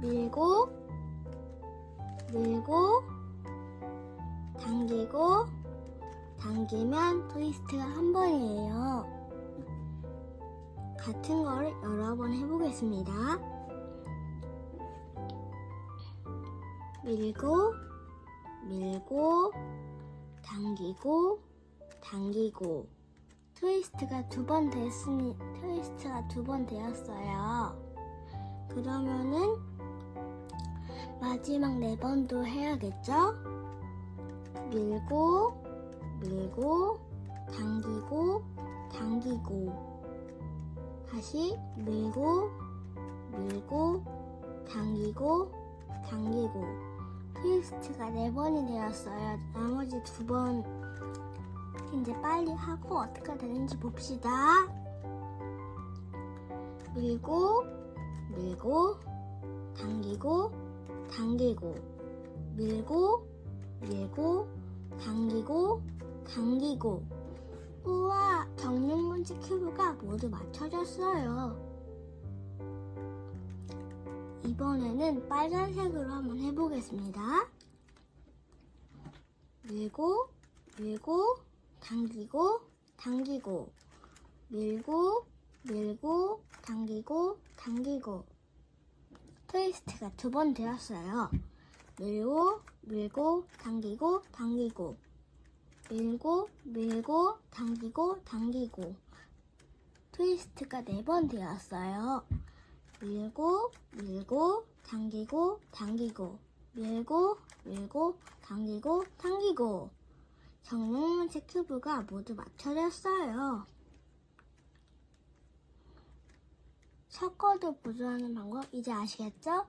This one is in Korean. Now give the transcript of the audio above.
밀고 밀고 당기고 당기면 트위스트가 한 번이에요. 같은 거를 여러 번 해보겠습니다. 밀고 밀고 당기고 당기고 트위스트가 두 번 됐으니 트위스트가 두 번 되었어요. 그러면은 마지막 네 번도 해야겠죠? 밀고 밀고 당기고 당기고 다시 밀고 밀고 당기고 당기고 트위스트가 네 번이 되었어요. 나머지 두 번 이제 빨리 하고 어떻게 되는지 봅시다. 밀고 밀고 당기고 당기고 밀고 밀고 당기고 당기고 우와 정육문지 큐브가 모두 맞춰졌어요. 이번에는 빨간색으로 한번 해보겠습니다. 밀고 밀고 당기고 당기고 밀고 밀고 당기고 당기고 트위스트가 두 번 되었어요. 밀고 밀고 당기고 당기고 밀고 밀고 당기고 당기고 트위스트가 네 번 되었어요. 밀고 밀고 당기고 당기고 밀고 밀고 당기고 당기고 정육문체 큐브가 모두 맞춰졌어요. 섞어도 보존하는 방법 이제 아시겠죠?